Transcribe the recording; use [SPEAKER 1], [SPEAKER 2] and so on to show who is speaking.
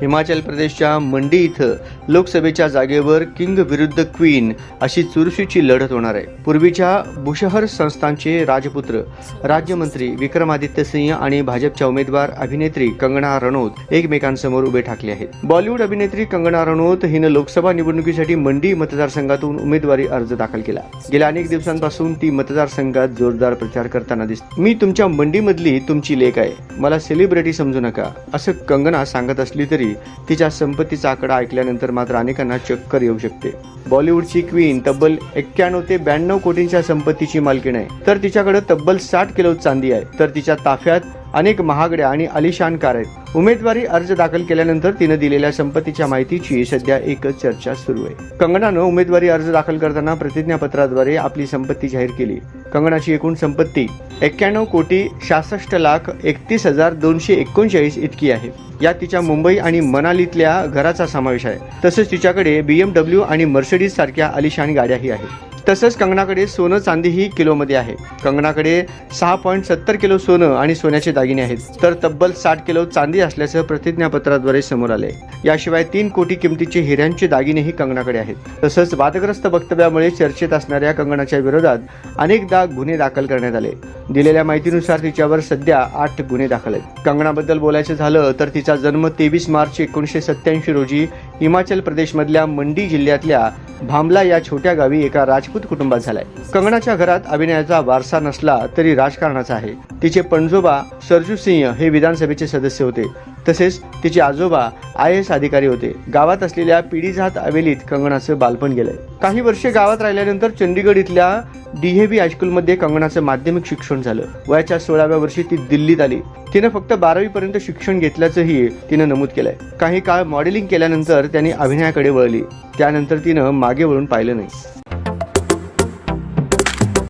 [SPEAKER 1] हिमाचल प्रदेशच्या मंडी इथं लोकसभेच्या जागेवर किंग विरुद्ध क्वीन अशी चुरशीची लढत होणार आहे. पूर्वीच्या बुशहर संस्थांचे राजपुत्र राज्यमंत्री विक्रमादित्य सिंह आणि भाजपच्या उमेदवार अभिनेत्री कंगना रनौत एकमेकांसमोर उभे ठाकले आहेत. बॉलिवूड अभिनेत्री कंगना रनौत हिनं लोकसभा निवडणुकीसाठी मंडी मतदारसंघातून उमेदवारी अर्ज दाखल केला. गेल्या अनेक दिवसांपासून ती मतदारसंघात जोरदार प्रचार करताना दिसते. मी तुमच्या मंडीमधली तुमची लेख आहे. मला सेलिब्रिटी समजू नका असं कंगना सांगत असली तरी. तिच्या संपत्तीचा आकडा ऐकल्यानंतर मात्र अनेकांना चक्कर येऊ शकते. बॉलिवूडची क्वीन तब्बल एक्क्याण्णव ते ब्याण्णव कोटींच्या संपत्तीची मालकीण आहे. तर तिच्याकडे तब्बल साठ किलो चांदी आहे. तर तिच्या ताफ्यात अनेक महागड्या आणि आलिशान कार आहेत. उमेदवारी अर्ज दाखल केल्यानंतर तिनं दिलेल्या संपत्तीच्या माहितीची सध्या एकच चर्चा सुरू आहे. कंगनानं उमेदवारी अर्ज दाखल करताना प्रतिज्ञापत्राद्वारे आपली संपत्ती जाहीर केली. कंगनाची एकूण संपत्ती एक्क्याण्णव कोटी सहासष्ट लाख एकतीस हजार दोनशे एकोणचाळीस इतकी आहे. यात तिच्या मुंबई आणि मनालीतल्या घराचा समावेश आहे. तसंच तिच्याकडे बीएमडब्ल्यू आणि मर्सिडीज सारख्या आलिशान गाड्याही आहेत. तसंच कंगनाकडे सोनं चांदीही किलोमध्ये आहे. कंगनाकडे सहा पॉईंट सत्तर किलो सोनं आणि सोन्याचे दागिने आहेत. तर तब्बल साठ किलो चांदी असल्याचं प्रतिज्ञापत्राद्वारे समोर आले. याशिवाय तीन कोटी किमतीचे हिऱ्यांचे दागिनेही कंगनाकडे आहेत. तसंच वादग्रस्त वक्तव्यामुळे चर्चेत असणाऱ्या कंगनाच्या विरोधात अनेकदा गुन्हे दाखल करण्यात आले. दिलेल्या माहितीनुसार तिच्यावर सध्या आठ गुन्हे दाखल आहेत. कंगनाबद्दल बोलायचं झालं तर तिचा जन्म तेवीस मार्च एकोणीसशे सत्याऐंशी रोजी हिमाचल प्रदेशमधल्या मंडी जिल्ह्यातल्या भामला या छोट्या गावी एका राजपूत कुटुंबात झालाय. कंगनाच्या घरात अभिनयाचा वारसा नसला तरी राजकारणाचा आहे. तिचे पणजोबा सरजू सिंह हे विधानसभेचे सदस्य होते. तसेच तिचे आजोबा आय एस अधिकारी होते. गावात असलेल्या पिढीजात हवेलीत कंगनाचं बालपण गेलंय. काही वर्षे गावात राहिल्यानंतर चंदीगड इथल्या डीहेबी हायस्कूलमध्ये कंगनाचं माध्यमिक शिक्षण झालं. वयाच्या सोळाव्या वर्षी ती दिल्लीत आली. तिनं फक्त बारावी पर्यंत शिक्षण घेतल्याचंही तिनं नमूद केलंय. काही काळ मॉडेलिंग केल्यानंतर त्यांनी अभिनयाकडे वळली. त्यानंतर तिनं मागे वळून पाहिलं नाही.